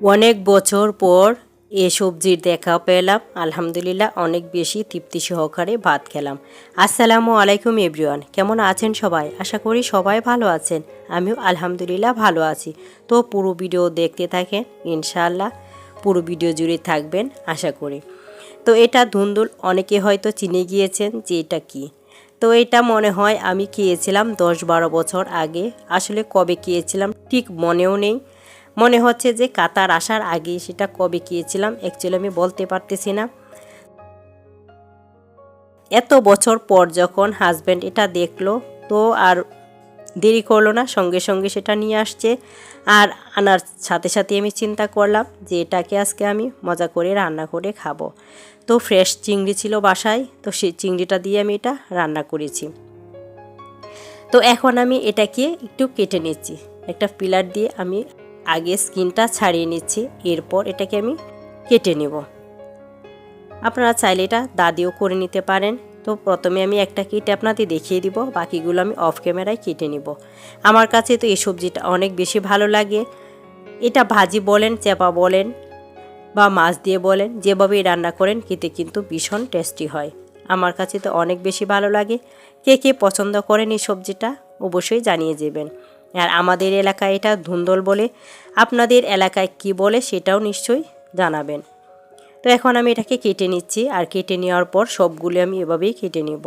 অনেক বছর পর এ সবজির দেখা পেলাম। আলহামদুলিল্লাহ, অনেক বেশি তৃপ্তি সহকারে ভাত খেলাম। আসসালামু আলাইকুম এভরিওয়ান, কেমন আছেন সবাই? আশা করি সবাই ভালো আছেন। আমিও আলহামদুলিল্লাহ ভালো আছি। তো পুরো ভিডিও দেখতে থাকেন, ইনশাআল্লাহ পুরো ভিডিও জুড়ে থাকবেন, আশা করি। তো এটা ধুন্দুল, অনেকে হয়তো চিনে গিয়েছেন যে এটা কী। তো এটা মনে হয় আমি খেয়েছিলাম দশ বারো বছর আগে। আসলে কবে খেয়েছিলাম ঠিক মনেও নেই। মনে হচ্ছে যে কাতার আসার আগে সেটা কবে গিয়েছিলাম অ্যাকচুয়ালি আমি বলতে পারতেছি না। এত বছর পর যখন হাজব্যান্ড এটা দেখল, তো আর দেরি করল না, সঙ্গে সঙ্গে সেটা নিয়ে আসছে। আর আনার সাথে সাথে আমি চিন্তা করলাম যে এটাকে আজকে আমি মজা করে রান্না করে খাব। তো ফ্রেশ চিংড়ি ছিল বাসায়, তো সেই চিংড়িটা দিয়ে আমি এটা রান্না করেছি। তো এখন আমি এটাকে একটু কেটে নিচ্ছি, একটা পিলার দিয়ে আমি আগে স্কিনটা ছাড়িয়ে নিচ্ছি, এরপর এটাকে আমি কেটে নেব। আপনারা চাইলে এটা দাদিও করে নিতে পারেন। তো প্রথমে আমি একটা কেটে আপনাদের দেখিয়ে দিব, বাকিগুলো আমি অফ ক্যামেরায় কেটে নিব। আমার কাছে তো এই সবজিটা অনেক বেশি ভালো লাগে, এটা ভাজি বলেন, চেপা বলেন বা মাছ দিয়ে বলেন, যেভাবেই রান্না করেন, খেতে কিন্তু ভীষণ টেস্টি হয়। আমার কাছে তো অনেক বেশি ভালো লাগে। কে কে পছন্দ করেন এই সবজিটা, অবশ্যই জানিয়ে যাবেন আর আমাদের এলাকায় এটা ধুন্দল বলে, আপনাদের এলাকায় কি বলে সেটাও নিশ্চয়ই জানাবেন। তো এখন আমি এটাকে কেটে নিচ্ছি আর কেটে নেওয়ার পর সবগুলো আমি এভাবেই কেটে নেব।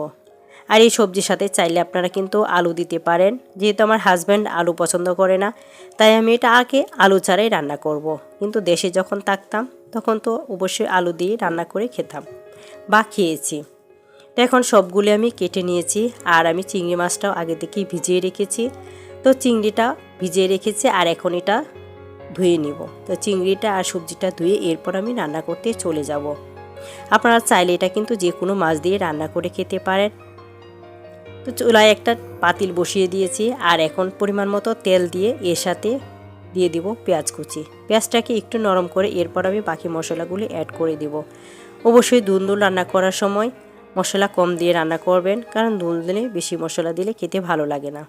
আর এই সবজির সাথে চাইলে আপনারা কিন্তু আলু দিতে পারেন, যেহেতু আমার হাজব্যান্ড আলু পছন্দ করে না, তাই আমি এটা আগে আলু ছাড়াই রান্না করব। কিন্তু দেশে যখন থাকতাম, তখন তো অবশ্যই আলু দিয়ে রান্না করে খেতাম বা খেয়েছি। তো এখন সবগুলো আমি কেটে নিয়েছি আর আমি চিংড়ি মাছটাও আগে থেকেই ভিজিয়ে রেখেছি। তো চিংড়িটা ভিজিয়ে রেখেছি আর এখন এটা ধুয়ে নিব। তো চিংড়িটা আর সবজিটা ধুয়ে এরপর আমি রান্না করতে চলে যাব। আপনারা চাইলে এটা কিন্তু যে কোনো মাছ দিয়ে রান্না করে খেতে পারেন। তো চুলায় একটা পাতিল বসিয়ে দিয়েছি আর এখন পরিমাণ মতো তেল দিয়ে এর সাথে দিয়ে দিব পেঁয়াজ কুচি। পেঁয়াজটাকে একটু নরম করে এরপর আমি বাকি মশলাগুলি অ্যাড করে দিব। অবশ্যই দুন্দুল রান্না করার সময় মশলা কম দিয়ে রান্না করবেন, কারণ দুল দিলে বেশি মশলা দিলে খেতে ভালো লাগে না।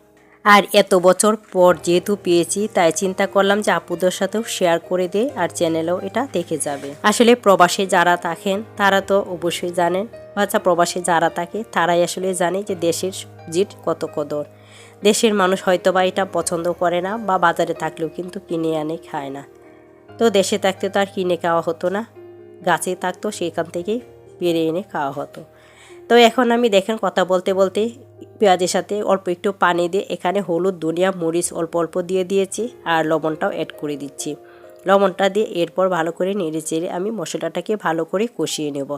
আর এত বছর পর যেহেতু পেয়েছি, তাই চিন্তা করলাম যে আপুদের সাথেও শেয়ার করে দে আর চ্যানেলেও এটা দেখে যাবে। আসলে প্রবাসে যারা থাকেন, তারা তো অবশ্যই জানেন। আচ্ছা প্রবাসে যারা থাকে, তারাই আসলে জানে যে দেশের জিট কত কদর। দেশের মানুষ হয়তো বা এটা পছন্দ করে না বা বাজারে থাকলেও কিন্তু কিনে আনে, খায় না। তো দেশে থাকতে তো আর কিনে খাওয়া হতো না। গাছে থাকতো, সেখান থেকেই পেরে এনে খাওয়া হতো। তো এখন আমি দেখেন কথা বলতে বলতে পেঁয়াজের সাথে অল্প একটু পানি দিয়ে এখানে হলুদ, ধনিয়া, মরিচ অল্প অল্প দিয়ে দিয়েছি আর লবণটাও অ্যাড করে দিচ্ছি। লবণটা দিয়ে এরপর ভালো করে নেড়ে চেড়ে আমি মশলাটাকে ভালো করে কষিয়ে নেব।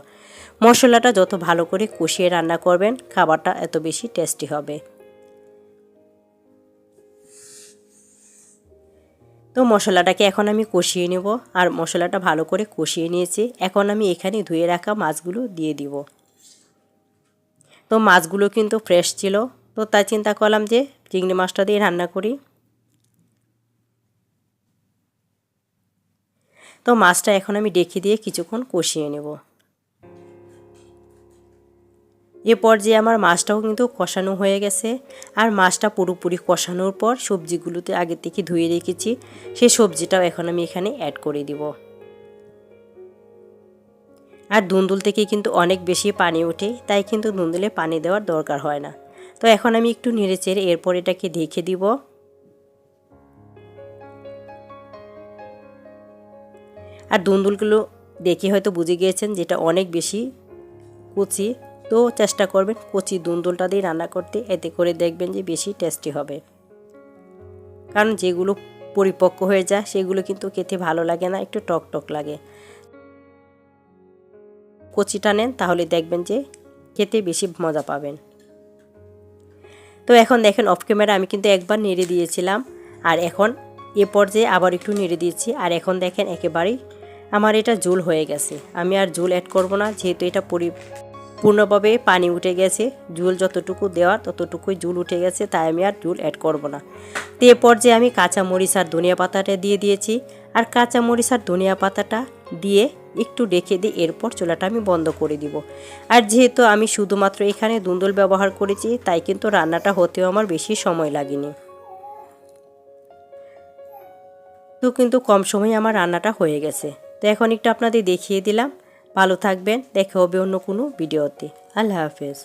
মশলাটা যত ভালো করে কষিয়ে রান্না করবেন, খাবারটা এত বেশি টেস্টি হবে। তো মশলাটাকে এখন আমি কষিয়ে নেব আর মশলাটা ভালো করে কষিয়ে নিয়েছি। এখন আমি এখানে ধুয়ে রাখা মাছগুলো দিয়ে দিব। তো মাছগুলো কিন্তু ফ্রেশ ছিল। তো তাই চিন্তা করলাম যে চিংড়ি মাছটা দিয়ে রান্না করি। তো মাছটা এখন আমি ডেকে দিয়ে কিছুক্ষণ কষিয়ে নেব। এ পর্যায়ে আমার মাছটাও কিন্তু কষানো হয়ে গেছে। আর মাছটা পুরোপুরি কষানোর পর সবজিগুলোতে আগে থেকে ধুয়ে রেখেছি। সেই সবজিটাও এখন আমি এখানে অ্যাড করে দিব। আর দুন্দুল থেকে কিন্তু অনেক বেশি পানি ওঠে, তাই কিন্তু দুন্দুলে পানি দেওয়ার দরকার হয় না। তো এখন আমি একটু নেড়ে চেড়ে এরপর এটাকে ঢেকে দিব। আর দুন্দুলগুলো দেখে হয়তো বুঝে গিয়েছেন যেটা অনেক বেশি কুচি, তো চেষ্টা করবেন কচি দুন্দুলটা দিয়ে রান্না করতে, এতে করে দেখবেন যে বেশি টেস্টি হবে। কারণ যেগুলো পরিপক্ক হয়ে যায়, সেগুলো কিন্তু খেতে ভালো লাগে না, একটু টক টক লাগে। কচিটা নেন তাহলে দেখবেন যে খেতে বেশি মজা পাবেন। তো এখন দেখেন অফ ক্যামেরা আমি কিন্তু একবার নেড়ে দিয়েছিলাম, আর এখন এ পর্যায়ে আবার একটু নেড়ে দিয়েছি, আর এখন দেখেন একেবারেই আমার এটা জুল হয়ে গেছে। আমি আর জুল অ্যাড করব না, যেহেতু এটা পরিপূর্ণভাবে পানি উঠে গেছে, জুল যতটুকু দেওয়ার ততটুকুই জুল উঠে গেছে, তাই আমি আর জুল অ্যাড করব না। তো এ পর্যায়ে আমি কাঁচা মরিচ আর ধনিয়া পাতাটা দিয়ে দিয়েছি, আর কাঁচা মরিচ আর ধনিয়া পাতাটা দিয়ে একটু ডেকে দিয়ে এরপর চুলাটা আমি বন্ধ করে দিব। আর যেহেতু আমি শুধুমাত্র এখানে দুন্দল ব্যবহার করেছি, তাই কিন্তু রান্নাটা হতেও আমার বেশি সময় লাগেনি। তো তো কিন্তু কম সময়ে আমার রান্নাটা হয়ে গেছে। তো এখন একটু আপনাদের দেখিয়ে দিলাম। ভালো থাকবেন, দেখা হবে অন্য কোনো ভিডিওতে। আল্লাহ হাফেজ।